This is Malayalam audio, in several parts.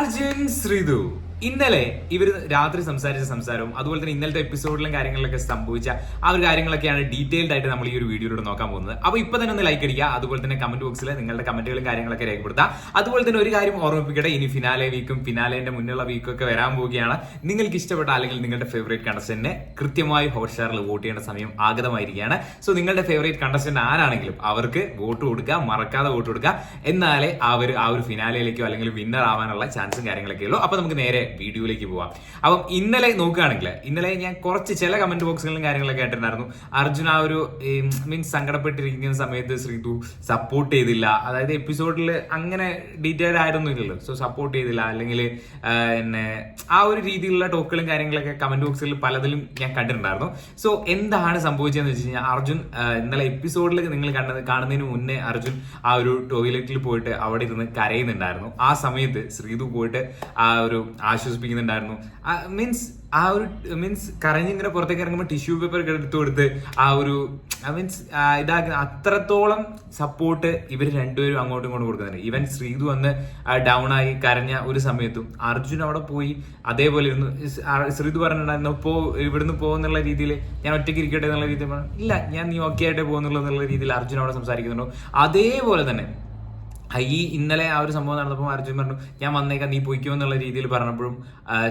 അർജുൻ ശ്രീതു ഇന്നലെ ഇവർ രാത്രി സംസാരിച്ച സംസാരവും അതുപോലെ തന്നെ ഇന്നലത്തെ എപ്പിസോഡിലും കാര്യങ്ങളിലൊക്കെ സംഭവിച്ച ആ ഒരു കാര്യങ്ങളൊക്കെയാണ് ഡീറ്റെയിൽഡ് ആയിട്ട് നമ്മൾ ഈ ഒരു വീഡിയോയിലൂടെ നോക്കാൻ പോകുന്നത്. അപ്പോൾ ഇപ്പൊ തന്നെ ഒന്ന് ലൈക്ക് അടിക്കുക അതുപോലെ തന്നെ കമന്റ് ബോക്സിൽ നിങ്ങളുടെ കമന്റുകളും കാര്യങ്ങളൊക്കെ രേഖപ്പെടുത്തുക. അതുപോലെ തന്നെ ഒരു കാര്യം ഓർമ്മിപ്പിക്കട്ടെ ഇനി ഫിനാലെ വീക്കും ഫിനാലേന്റെ മുന്നുള്ള വീക്കും ഒക്കെ വരാൻ പോവുകയാണ്. നിങ്ങൾക്ക് ഇഷ്ടപ്പെട്ട അല്ലെങ്കിൽ നിങ്ങളുടെ ഫേവറേറ്റ് കണ്ടസ്റ്റന്റിനെ കൃത്യമായി ഹോട്ട്സ്റ്റാറിൽ വോട്ട് ചെയ്യേണ്ട സമയം ആഗതമായിരിക്കുകയാണ്. സോ നിങ്ങളുടെ ഫേവറേറ്റ് കണ്ടസ്റ്റന്റ് ആരാണെങ്കിലും അവർക്ക് വോട്ട് കൊടുക്കുക മറക്കാതെ വോട്ട് കൊടുക്കുക. എന്നാലേ അവർ ആ ഒരു ഫിനാലയിലേക്കോ അല്ലെങ്കിൽ വിന്നർ ആവാനുള്ള ചാൻസും കാര്യങ്ങളൊക്കെ ഉള്ളൂ. അപ്പൊ നമുക്ക് നേരെ വീഡിയോയിലേക്ക് പോവാം. അപ്പം ഇന്നലെ നോക്കുകയാണെങ്കിൽ ഇന്നലെ ഞാൻ കുറച്ച് ചില കമന്റ് ബോക്സുകളും കാര്യങ്ങളൊക്കെ ആയിട്ടുണ്ടായിരുന്നു അർജുൻ ആ ഒരു മീൻസ് സങ്കടപ്പെട്ടിരിക്കുന്ന സമയത്ത് ശ്രീതു സപ്പോർട്ട് ചെയ്തില്ല. അതായത് എപ്പിസോഡിൽ അങ്ങനെ ഡീറ്റെയിൽ ആയിരുന്നു ഇല്ലല്ലോ. സോ സപ്പോർട്ട് ചെയ്തില്ല. അല്ലെങ്കിൽ എന്നെ ആ ഒരു രീതിയിലുള്ള ടോക്കുകളും കാര്യങ്ങളൊക്കെ കമന്റ് ബോക്സുകളിൽ പലതിലും ഞാൻ കണ്ടിട്ടുണ്ടായിരുന്നു. സോ എന്താണ് സംഭവിച്ചതെന്ന് വെച്ച് കഴിഞ്ഞാൽ അർജുൻ ഇന്നലെ എപ്പിസോഡിൽ നിങ്ങൾ കണ്ടത് കാണുന്നതിന് മുന്നേ അർജുൻ ആ ഒരു ടോയ്ലറ്റിൽ പോയിട്ട് അവിടെ ഇരുന്ന് കരയുന്നുണ്ടായിരുന്നു. ആ സമയത്ത് ശ്രീതു പോയിട്ട് ആ ഒരു ആശ്വസിപ്പിക്കുന്നുണ്ടായിരുന്നു മീൻസ് ആ ഒരു മീൻസ് കരഞ്ഞിങ്ങനെ പുറത്തേക്ക് ഇറങ്ങുമ്പോൾ ടിഷ്യൂ പേപ്പർ എടുത്തു കൊടുത്ത് ആ ഒരു മീൻസ് ഇതാക്കുന്ന അത്രത്തോളം സപ്പോർട്ട് ഇവർ രണ്ടുപേരും അങ്ങോട്ടും ഇങ്ങോട്ടും കൊടുക്കുന്നുണ്ട്. ഈവൻ ശ്രീതു വന്ന് ഡൗൺ ആയി കരഞ്ഞ ഒരു സമയത്തും അർജുൻ അവിടെ പോയി അതേപോലെ ഇരുന്നു. ശ്രീതു പറഞ്ഞിട്ടുണ്ടായിരുന്നു പോ ഇവിടുന്ന് പോകുന്നുള്ള രീതിയിൽ ഞാൻ ഒറ്റയ്ക്ക് ഇരിക്കട്ടെ എന്നുള്ള രീതിയിൽ ഇല്ല ഞാൻ നീ ഓക്കെ ആയിട്ടേ പോകുന്നുള്ളൂ എന്നുള്ള രീതിയിൽ അർജുൻ അവിടെ സംസാരിക്കുന്നുണ്ടോ. അതേപോലെ തന്നെ ഈ ഇന്നലെ ആ ഒരു സംഭവം നടന്നപ്പോൾ അർജുൻ പറഞ്ഞു ഞാൻ വന്നേക്കാം നീ പൊയ്ക്കോ എന്നുള്ള രീതിയിൽ പറഞ്ഞപ്പോഴും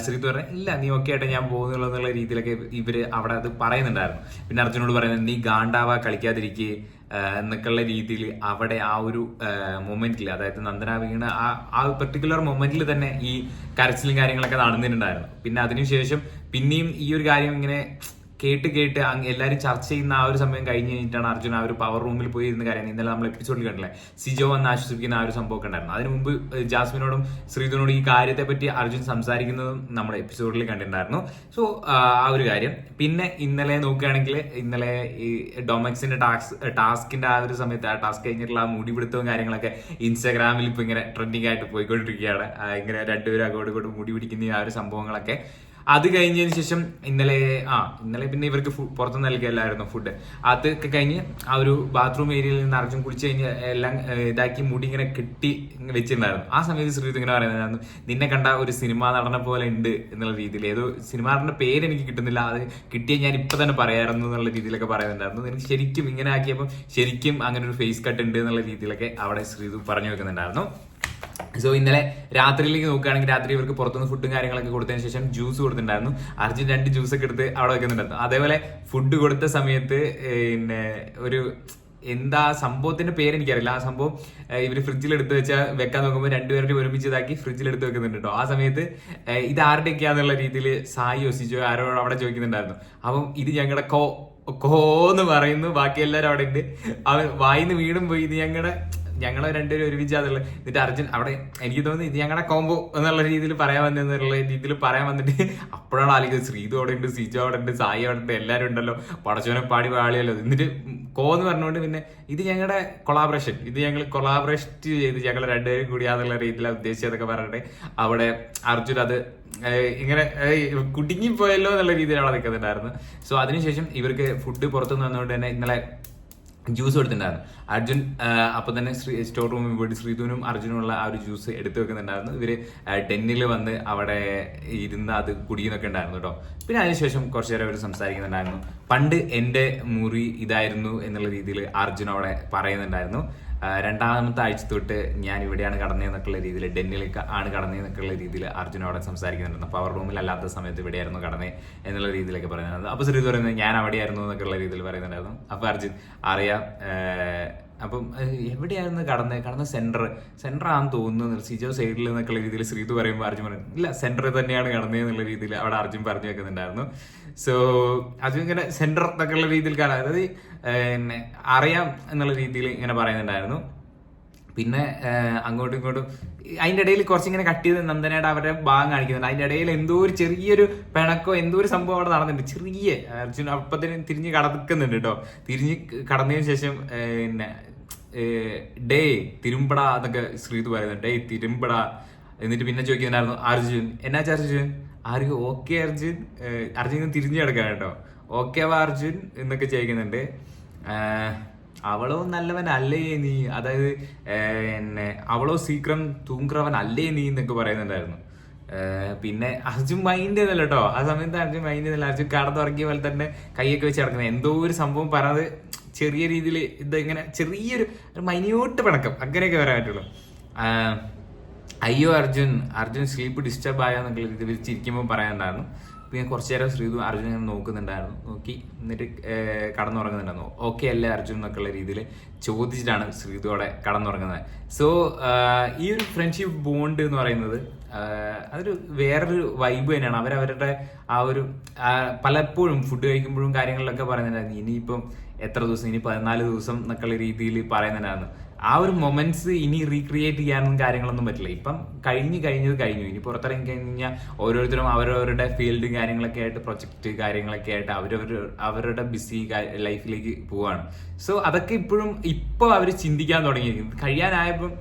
ശ്രീതു പറഞ്ഞു ഇല്ല നീ ഒക്കെ ആയിട്ട് ഞാൻ പോകുന്നുള്ളൂ എന്നുള്ള രീതിയിലൊക്കെ ഇവർ അവിടെ അത് പറയുന്നുണ്ടായിരുന്നു. പിന്നെ അർജുനോട് പറയുന്നത് നീ ഗാണ്ടാവ കളിക്കാതിരിക്കുക എന്നൊക്കെയുള്ള രീതിയിൽ അവിടെ ആ ഒരു മൊമെന്റിൽ അതായത് നന്ദന വീണ ആ ആ പെർട്ടിക്കുലർ മൊമെന്റിൽ തന്നെ ഈ കരച്ചിലും കാര്യങ്ങളൊക്കെ നടന്നിട്ടുണ്ടായിരുന്നു. പിന്നെ അതിനുശേഷം പിന്നെയും ഈ ഒരു കാര്യം ഇങ്ങനെ കേട്ട് കേട്ട് എല്ലാവരും ചർച്ച ചെയ്യുന്ന ആ ഒരു സമയം കഴിഞ്ഞ് കഴിഞ്ഞിട്ടാണ് അർജുൻ ആ ഒരു പവർ റൂമിൽ പോയി ഇരുന്ന് കാര്യം ഇന്നലെ നമ്മൾ എപ്പിസോഡിൽ കണ്ടില്ലേ? സിജോ വന്ന് ആശ്വസിപ്പിക്കുന്ന ആ ഒരു സംഭവമൊക്കെ ഉണ്ടായിരുന്നു. അതിന് മുമ്പ് ജാസ്മിനോടും ശ്രീധുനോടും ഈ കാര്യത്തെ പറ്റി അർജുൻ സംസാരിക്കുന്നതും നമ്മൾ എപ്പിസോഡിൽ കണ്ടിട്ടുണ്ടായിരുന്നു. സോ ആ ഒരു കാര്യം. പിന്നെ ഇന്നലെ നോക്കുകയാണെങ്കിൽ ഇന്നലെ ഈ ഡൊമക്സിന്റെ ടാക്സ് ടാസ്കിന്റെ ആ ഒരു സമയത്ത് ആ ടാസ്ക് കഴിഞ്ഞിട്ടുള്ള ആ മുടി പിടുത്തവും കാര്യങ്ങളൊക്കെ ഇൻസ്റ്റാഗ്രാമിൽ ഇപ്പൊ ഇങ്ങനെ ട്രെൻഡിങ് ആയിട്ട് പോയിക്കൊണ്ടിരിക്കുകയാണ്. ഇങ്ങനെ രണ്ടുപേരും അങ്ങോട്ടും ഇങ്ങോട്ടും മുടി പിടിക്കുന്ന ആ ഒരു സംഭവങ്ങളൊക്കെ. അത് കഴിഞ്ഞതിന് ശേഷം ഇന്നലെ ആ ഇന്നലെ പിന്നെ ഇവർക്ക് പുറത്ത് നൽകിയല്ലായിരുന്നു ഫുഡ് അതൊക്കെ കഴിഞ്ഞ് ആ ഒരു ബാത്റൂം ഏരിയയിൽ നിന്ന് അർജുൻ കുളിച്ച് കഴിഞ്ഞ് എല്ലാം ഇതാക്കി മുടി ഇങ്ങനെ കെട്ടി വെച്ചിരുന്നായിരുന്നു ആ സമയത്ത് ശ്രീജിത് ഇങ്ങനെ പറയുന്നതായിരുന്നു നിന്നെ കണ്ട ഒരു സിനിമ നടനെ പോലെ ഉണ്ട് എന്നുള്ള രീതിയിൽ. ഏതോ സിനിമാ നടന്റെ പേര് എനിക്ക് കിട്ടുന്നില്ല. അത് കിട്ടിയ ഞാൻ ഇപ്പൊ തന്നെ പറയായിരുന്നു എന്നുള്ള രീതിയിലൊക്കെ പറയുന്നുണ്ടായിരുന്നു. എനിക്ക് ശരിക്കും ഇങ്ങനെ ആക്കിയപ്പോൾ ശരിക്കും അങ്ങനെ ഒരു ഫേസ് കട്ട് ഉണ്ട് എന്നുള്ള രീതിയിലൊക്കെ അവിടെ ശ്രീതു പറഞ്ഞു വെക്കുന്നുണ്ടായിരുന്നു. സോ ഇന്നലെ രാത്രിയിലേക്ക് നോക്കുകയാണെങ്കിൽ രാത്രി ഇവർക്ക് പുറത്തുനിന്ന് ഫുഡും കാര്യങ്ങളൊക്കെ കൊടുത്തതിന് ശേഷം ജ്യൂസ് കൊടുത്തിട്ടുണ്ടായിരുന്നു. അർജുൻ രണ്ട് ജ്യൂസ് ഒക്കെ എടുത്ത് അവിടെ വെക്കുന്നുണ്ടായിരുന്നു. അതേപോലെ ഫുഡ് കൊടുത്ത സമയത്ത് പിന്നെ ഒരു എന്താ സംഭവത്തിന്റെ പേര് എനിക്കറിയില്ല. ആ സംഭവം ഇവർ ഫ്രിഡ്ജിൽ എടുത്ത് വെച്ചാൽ വെക്കാൻ നോക്കുമ്പോൾ രണ്ടുപേരുടെ ഒരുമിച്ച് ഇതാക്കി ഫ്രിഡ്ജിൽ എടുത്ത് വെക്കുന്നുണ്ട് കേട്ടോ. ആ സമയത്ത് ഇത് ആരുടെയൊക്കെയാന്നുള്ള രീതിയിൽ സായി ഒസിച്ചോ ആരോ അവിടെ ചോദിക്കുന്നുണ്ടായിരുന്നു. അപ്പം ഇത് ഞങ്ങളുടെ കോ കോന്ന് പറയുന്നു. ബാക്കി എല്ലാവരും അവിടെ ഉണ്ട്. അവൻ വായിന്ന് വീടും പോയി. ഇത് ഞങ്ങളുടെ ഞങ്ങളെ രണ്ടുപേരും ഒരുമിച്ച് അതുള്ള എന്നിട്ട് അർജുൻ അവിടെ എനിക്ക് തോന്നുന്നു ഇത് ഞങ്ങളുടെ കോംബോ എന്നുള്ള രീതിയിൽ പറയാൻ വന്നെന്നുള്ള രീതിയിൽ പറയാൻ വന്നിട്ട് അപ്പോഴാണ് ആലോചിക്കുന്നത് ശ്രീതു അവിടെ ഉണ്ട് സിജു അവിടെ ഉണ്ട് സായി അവിടെ ഉണ്ട് എല്ലാവരും ഉണ്ടല്ലോ. പടച്ചോനെ പാടി പാളിയല്ലോ എന്നിട്ട് കോ എന്ന് പറഞ്ഞുകൊണ്ട് പിന്നെ ഇത് ഞങ്ങളുടെ കൊളാബറേഷൻ ഇത് ഞങ്ങൾ കൊളാബറേഷൻ ചെയ്ത് ഞങ്ങൾ രണ്ടുപേരും കൂടി എന്നുള്ള രീതിയിലാണ് ഉദ്ദേശിച്ചതൊക്കെ പറഞ്ഞിട്ട് അവിടെ അർജുൻ അത് ഇങ്ങനെ കുടുങ്ങി പോയല്ലോ എന്നുള്ള രീതിയിലാണ് നിൽക്കുന്നുണ്ടായിരുന്നു സോ അതിനുശേഷം ഇവർക്ക് ഫുഡ് പുറത്തുനിന്ന് വന്നുകൊണ്ട് തന്നെ ഇന്നലെ ജ്യൂസ് കൊടുത്തിട്ടുണ്ടായിരുന്നു. അർജുൻ അപ്പൊ തന്നെ ശ്രീ സ്റ്റോർ റൂമിൽ പോയിട്ട് ശ്രീധുനും അർജുനുള്ള ആ ഒരു ജ്യൂസ് എടുത്തു വെക്കുന്നുണ്ടായിരുന്നു. ഇവർ ടെന്നിൽ വന്ന് അവിടെ ഇരുന്ന് അത് കുടിക്കുന്നൊക്കെ ഉണ്ടായിരുന്നു കേട്ടോ. പിന്നെ അതിനുശേഷം കുറച്ചു നേരം അവർ സംസാരിക്കുന്നുണ്ടായിരുന്നു. പണ്ട് എന്റെ മുറി ഇതായിരുന്നു എന്നുള്ള രീതിയിൽ അർജുൻ അവിടെ പറയുന്നുണ്ടായിരുന്നു. രണ്ടാമത്തെ ആഴ്ച തൊട്ട് ഞാൻ ഇവിടെയാണ് കടന്നതെന്നൊക്കെയുള്ള രീതിയിൽ ഡെന്നിലേക്ക് ആണ് കടന്നതെന്നൊക്കെയുള്ള രീതിയിൽ അർജുൻ അവിടെ സംസാരിക്കുന്നുണ്ടായിരുന്നു പവർ റൂമിലല്ലാത്ത സമയത്ത് ഇവിടെയായിരുന്നു കടന്നേ എന്നുള്ള രീതിയിലൊക്കെ പറയുന്നത് അപ്പോൾ ശ്രീത് പറയുന്നത് ഞാൻ അവിടെയായിരുന്നു എന്നൊക്കെയുള്ള രീതിയിൽ പറയുന്നുണ്ടായിരുന്നു. അപ്പോൾ അർജുൻ അറിയാം അപ്പം എവിടെയായിരുന്നു കടന്ന്? കടന്ന സെന്റർ സെന്റർ ആണെന്ന് തോന്നുന്നു സിജോ സൈഡിൽ എന്നൊക്കെയുള്ള രീതിയിൽ ശ്രീതു പറയുമ്പോൾ അർജുൻ പറയും ഇല്ല സെന്ററിൽ തന്നെയാണ് കടന്നത് എന്നുള്ള രീതിയിൽ അവിടെ അർജുൻ പറഞ്ഞു വെക്കുന്നുണ്ടായിരുന്നു. സോ അർജുൻ ഇങ്ങനെ സെന്റർ എന്നൊക്കെയുള്ള രീതിയിൽ കാണാം അതായത് അറിയാം എന്നുള്ള രീതിയിൽ ഇങ്ങനെ പറയുന്നുണ്ടായിരുന്നു. പിന്നെ അങ്ങോട്ടും ഇങ്ങോട്ടും അതിന്റെ ഇടയിൽ കുറച്ചിങ്ങനെ കട്ട് ചെയ്ത് നന്ദനയുടെ അവരുടെ ഭാഗം കാണിക്കുന്നുണ്ട്. അതിന്റെ ഇടയിൽ എന്തോ ഒരു ചെറിയൊരു പിണക്കോ എന്തോ ഒരു സംഭവം അവിടെ നടന്നിട്ടുണ്ട്. ചെറിയ അർജുൻ അപ്പത്തിന് തിരിഞ്ഞ് കടക്കുന്നുണ്ട് കേട്ടോ. തിരിഞ്ഞ് കടന്നതിന് ശേഷം പിന്നെ ഡേ തിരുമ്പട എന്നൊക്കെ ശ്രീത് പറയുന്നുണ്ട്. ഡേ തിരുമ്പട. എന്നിട്ട് പിന്നെ ചോദിക്കുന്നുണ്ടായിരുന്നു അർജുൻ എന്നാ അർജുൻ? ആർക്ക് ഓക്കെ അർജുൻ. അർജുൻ തിരിഞ്ഞു കിടക്കാൻ കേട്ടോ. ഓക്കെ വാ അർജുൻ എന്നൊക്കെ ചോദിക്കുന്നുണ്ട്. അവളോ നല്ലവൻ അല്ലേ നീ? അതായത് എന്നെ അവളോ സീക്രം തൂങ്ക്രവൻ അല്ലേ നീ എന്നൊക്കെ പറയുന്നുണ്ടായിരുന്നു. പിന്നെ അർജുൻ മൈൻഡ് ചെയ്തല്ലോ കേട്ടോ ആ സമയത്ത് അർജുൻ മൈൻഡ് ചെയ്തല്ല അർജുൻ കടന്നുറങ്ങിയ പോലെ തന്നെ കൈയൊക്കെ വെച്ച് കിടക്കുന്നത് എന്തോ ഒരു സംഭവം പറഞ്ഞത് ചെറിയ രീതിയിൽ ഇത് ഇങ്ങനെ ചെറിയൊരു മൈന്യൂട്ട് പിണക്കം. അങ്ങനെയൊക്കെ വരാൻ പറ്റുള്ളൂ അയ്യോ അർജുൻ അർജുൻ സ്ലീപ്പ് ഡിസ്റ്റർബ് ആയോ എന്നുള്ള ഇത് ചിരിക്കുമ്പോൾ പറയാനുണ്ടായിരുന്നു. പിന്നെ കുറച്ചു നേരം ശ്രീതു അർജുൻ ഇങ്ങനെ നോക്കുന്നുണ്ടായിരുന്നു. നോക്കി എന്നിട്ട് കടന്നുറങ്ങുന്നുണ്ടായിരുന്നു. ഓക്കെ അല്ലേ അർജുൻ എന്നൊക്കെയുള്ള രീതിയിൽ ചോദിച്ചിട്ടാണ് ശ്രീതുവോടെ കടന്നുറങ്ങുന്നത്. സോ ഈ ഒരു ഫ്രണ്ട്ഷിപ്പ് ബോണ്ട് എന്ന് പറയുന്നത് അതൊരു വേറൊരു വൈബ് തന്നെയാണ്. അവരവരുടെ ആ ഒരു പലപ്പോഴും ഫുഡ് കഴിക്കുമ്പോഴും കാര്യങ്ങളിലൊക്കെ പറയുന്നുണ്ടായിരുന്നു. ഇനിയിപ്പം എത്ര ദിവസം ഇനി പതിനാല് ദിവസം എന്നൊക്കെയുള്ള രീതിയിൽ പറയുന്നുണ്ടായിരുന്നു. ആ ഒരു മൊമെന്റ്സ് ഇനി റീക്രിയേറ്റ് ചെയ്യാനും കാര്യങ്ങളൊന്നും പറ്റില്ല. ഇപ്പം കഴിഞ്ഞ് കഴിഞ്ഞത് കഴിഞ്ഞു. ഇനി പുറത്തിറങ്ങി കഴിഞ്ഞാൽ ഓരോരുത്തരും അവരവരുടെ ഫീൽഡ് കാര്യങ്ങളൊക്കെ ആയിട്ട് പ്രൊജക്ട് കാര്യങ്ങളൊക്കെ ആയിട്ട് അവരവർ അവരുടെ ബിസി ലൈഫിലേക്ക് പോവാണ്. സോ അതൊക്കെ ഇപ്പോഴും ഇപ്പോൾ അവർ ചിന്തിക്കാൻ തുടങ്ങിയിരിക്കുന്നു കഴിയാനായപ്പം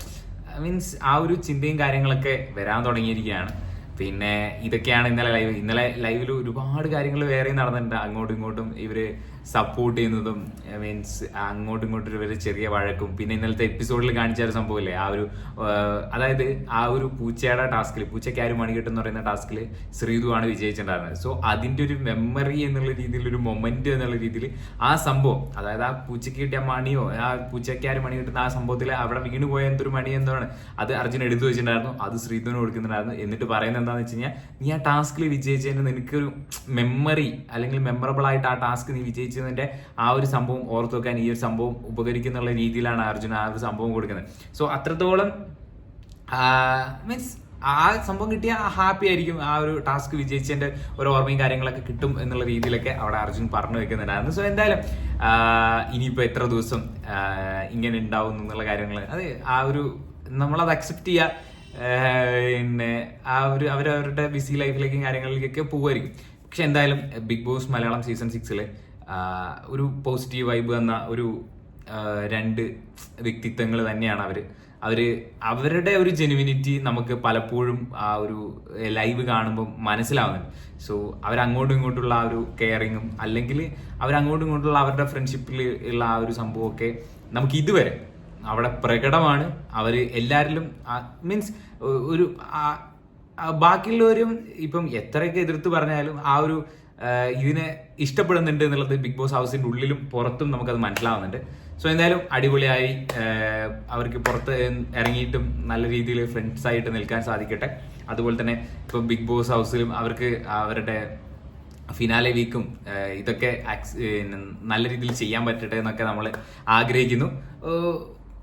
മീൻസ് ആ ഒരു ചിന്തയും കാര്യങ്ങളൊക്കെ വരാൻ തുടങ്ങിയിരിക്കുകയാണ്. പിന്നെ ഇതൊക്കെയാണ് ഇന്നലെ ലൈവ് ഇന്നലെ ലൈവിൽ ഒരുപാട് കാര്യങ്ങൾ വേറെ നടന്നിട്ടുണ്ട്. അങ്ങോട്ടും ഇങ്ങോട്ടും ഇവർ സപ്പോർട്ട് ചെയ്യുന്നതും മീൻസ് അങ്ങോട്ടും ഇങ്ങോട്ടും ഒരു ചെറിയ വഴക്കും. പിന്നെ ഇന്നലത്തെ എപ്പിസോഡിൽ കാണിച്ച ഒരു സംഭവമില്ലേ? ആ ഒരു അതായത് ആ ഒരു പൂച്ചയുടെ ടാസ്കിൽ പൂച്ചയ്ക്ക് ആരും മണി കിട്ടും എന്ന് പറയുന്ന ടാസ്കിൽ ശ്രീതു ആണ് വിജയിച്ചിട്ടുണ്ടായിരുന്നത്. സോ അതിന്റെ ഒരു മെമ്മറി എന്നുള്ള രീതിയിൽ ഒരു മൊമെന്റ് എന്നുള്ള രീതിയിൽ ആ സംഭവം അതായത് ആ പൂച്ചയ്ക്ക് കിട്ടിയ മണിയോ ആ പൂച്ചയ്ക്ക് ആരും മണി കിട്ടുന്ന ആ സംഭവത്തിൽ അവിടെ വീണ് പോയ എന്തൊരു മണി എന്താണ് അത് അർജുൻ എടുത്തു വെച്ചിട്ടുണ്ടായിരുന്നു. അത് ശ്രീധുവിന് കൊടുക്കുന്നുണ്ടായിരുന്നു. എന്നിട്ട് പറയുന്നത് എന്താണെന്ന് വെച്ച് കഴിഞ്ഞാൽ നീ ആ ടാസ്കിൽ വിജയിച്ചതിന് നിനക്കൊരു മെമ്മറി അല്ലെങ്കിൽ മെമ്മറബിൾ ആയിട്ട് ആ ടാസ്ക് നീ വിജയിച്ചതിന്റെ ആ ഒരു സംഭവം ഓർത്ത് വെക്കാൻ ഈ ഒരു സംഭവം ഉപകരിക്കുന്നുള്ള രീതിയിലാണ് അർജുന ആ ഒരു സംഭവം കൊടുക്കുന്നത്. സോ അത്രത്തോളം മീൻസ് ആ സംഭവം കിട്ടിയ ഹാപ്പി ആയിരിക്കും. ആ ഒരു ടാസ്ക് വിജയിച്ചതിന്റെ ഒരു ഓർമ്മയും കാര്യങ്ങളൊക്കെ കിട്ടും എന്നുള്ള രീതിയിലൊക്കെ അവിടെ അർജുൻ പറഞ്ഞു വെക്കുന്നുണ്ടായിരുന്നു. സോ എന്തായാലും ഇനിയിപ്പോ എത്ര ദിവസം ഇങ്ങനെ ഉണ്ടാവും എന്നുള്ള കാര്യങ്ങൾ അതെ ആ ഒരു നമ്മളത് അക്സെപ്റ്റ് ചെയ്യുക പിന്നെ ആ ഒരു അവരവരുടെ ബിസി ലൈഫിലേക്കും കാര്യങ്ങളിലേക്കൊക്കെ പോകുമായിരിക്കും പക്ഷെ എന്തായാലും ബിഗ് ബോസ് മലയാളം സീസൺ സിക്സിൽ ഒരു പോസിറ്റീവ് വൈബ് എന്ന ഒരു രണ്ട് വ്യക്തിത്വങ്ങൾ തന്നെയാണ് അവർ അവർ അവരുടെ ഒരു ജെനുവിനിറ്റി നമുക്ക് പലപ്പോഴും ആ ഒരു ലൈവ് കാണുമ്പോൾ മനസ്സിലാവുന്നുണ്ട്. സോ അവരങ്ങോട്ടും ഇങ്ങോട്ടുള്ള ആ ഒരു കെയറിങ്ങും അല്ലെങ്കിൽ അവരങ്ങോട്ടും ഇങ്ങോട്ടുള്ള അവരുടെ ഫ്രണ്ട്ഷിപ്പിൽ ഉള്ള ആ ഒരു സംഭവമൊക്കെ നമുക്ക് ഇതുവരെ അവിടെ പ്രകടമാണ്. അവർ എല്ലാവരിലും മീൻസ് ഒരു ബാക്കിയുള്ളവരും ഇപ്പം എത്രയൊക്കെ എതിർത്ത് പറഞ്ഞാലും ആ ഒരു ഇതിനെ ഇഷ്ടപ്പെടുന്നുണ്ട് എന്നുള്ളത് ബിഗ് ബോസ് ഹൗസിന്റെ ഉള്ളിലും പുറത്തും നമുക്കത് മനസ്സിലാവുന്നുണ്ട്. സോ എന്തായാലും അടിപൊളിയായി. അവർക്ക് പുറത്ത് ഇറങ്ങിയിട്ടും നല്ല രീതിയിൽ ഫ്രണ്ട്സ് ആയിട്ട് നിൽക്കാൻ സാധിക്കട്ടെ. അതുപോലെ തന്നെ ഇപ്പൊ ബിഗ് ബോസ് ഹൗസിലും അവർക്ക് അവരുടെ ഫിനാലെ വീക്കും ഇതൊക്കെ നല്ല രീതിയിൽ ചെയ്യാൻ പറ്റട്ടെ എന്നൊക്കെ നമ്മൾ ആഗ്രഹിക്കുന്നു.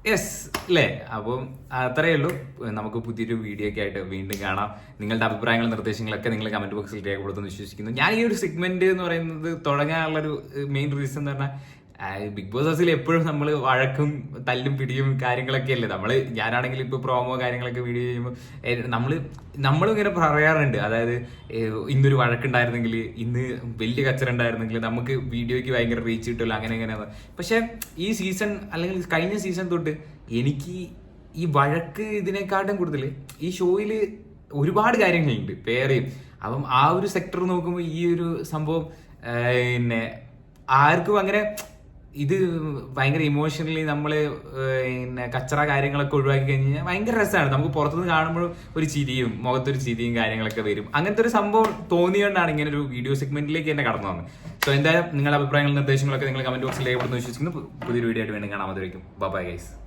യെസ് അല്ലേ അപ്പം അത്രയേ ഉള്ളൂ. നമുക്ക് പുതിയൊരു വീഡിയോ ഒക്കെ ആയിട്ട് വീണ്ടും കാണാം. നിങ്ങളുടെ അഭിപ്രായങ്ങളും നിർദ്ദേശങ്ങളൊക്കെ നിങ്ങൾ കമന്റ് ബോക്സിൽ രേഖപ്പെടുത്തുമെന്ന് വിശ്വസിക്കുന്നു. ഞാൻ ഈ ഒരു സെഗ്മെന്റ് എന്ന് പറയുന്നത് തുടങ്ങാനുള്ള ഒരു മെയിൻ റീസൺ എന്ന് പറഞ്ഞാൽ ബിഗ് ബോസ് ഹൗസിൽ എപ്പോഴും നമ്മൾ വഴക്കും തല്ലും പിടിയും കാര്യങ്ങളൊക്കെ അല്ലേ? നമ്മൾ ഞാനാണെങ്കിൽ ഇപ്പോൾ പ്രോമോ കാര്യങ്ങളൊക്കെ വീഡിയോ ചെയ്യുമ്പോൾ നമ്മൾ നമ്മളും ഇങ്ങനെ പറയാറുണ്ട്. അതായത് ഇന്നൊരു വഴക്കുണ്ടായിരുന്നെങ്കിൽ ഇന്ന് വലിയ കച്ചറ ഉണ്ടായിരുന്നെങ്കിൽ നമുക്ക് വീഡിയോയ്ക്ക് ഭയങ്കര റീച്ച് കിട്ടില്ല അങ്ങനെ എങ്ങനെയാണ് പക്ഷേ ഈ സീസൺ അല്ലെങ്കിൽ കഴിഞ്ഞ സീസൺ തൊട്ട് എനിക്ക് ഈ വഴക്ക് ഇതിനെക്കാട്ടും കൂടുതൽ ഈ ഷോയിൽ ഒരുപാട് കാര്യങ്ങളുണ്ട് പേരെയും അപ്പം ആ ഒരു സെക്ടർ നോക്കുമ്പോൾ ഈ ഒരു സംഭവം പിന്നെ ആർക്കും അങ്ങനെ ഇത് ഭയങ്കര ഇമോഷണലി നമ്മൾ പിന്നെ കച്ചറ കാര്യങ്ങളൊക്കെ ഒഴിവാക്കി കഴിഞ്ഞ് കഴിഞ്ഞാൽ ഭയങ്കര രസമാണ് നമുക്ക് പുറത്തുനിന്ന് കാണുമ്പോഴും ഒരു ചിരിയും മുഖത്തൊരു ചിരിയും കാര്യങ്ങളൊക്കെ വരും. അങ്ങനത്തെ ഒരു സംഭവം തോന്നിയോണ്ടാണ് ഇങ്ങനെ ഒരു വീഡിയോ സെഗ്മെന്റിലേക്ക് തന്നെ കടന്നു വന്നത്. സോ എന്തായാലും നിങ്ങളുടെ അഭിപ്രായങ്ങളും നിർദ്ദേശങ്ങളൊക്കെ നിങ്ങൾ കമന്റ് ബോക്സിൽ രേഖപ്പെടുത്തുന്നു വിശ്വസിക്കുന്നു പുതിയൊരു വീഡിയോ ആയിട്ട് വീണ്ടും കാണാൻ മതിയായിരിക്കും ബൈ ഗൈസ്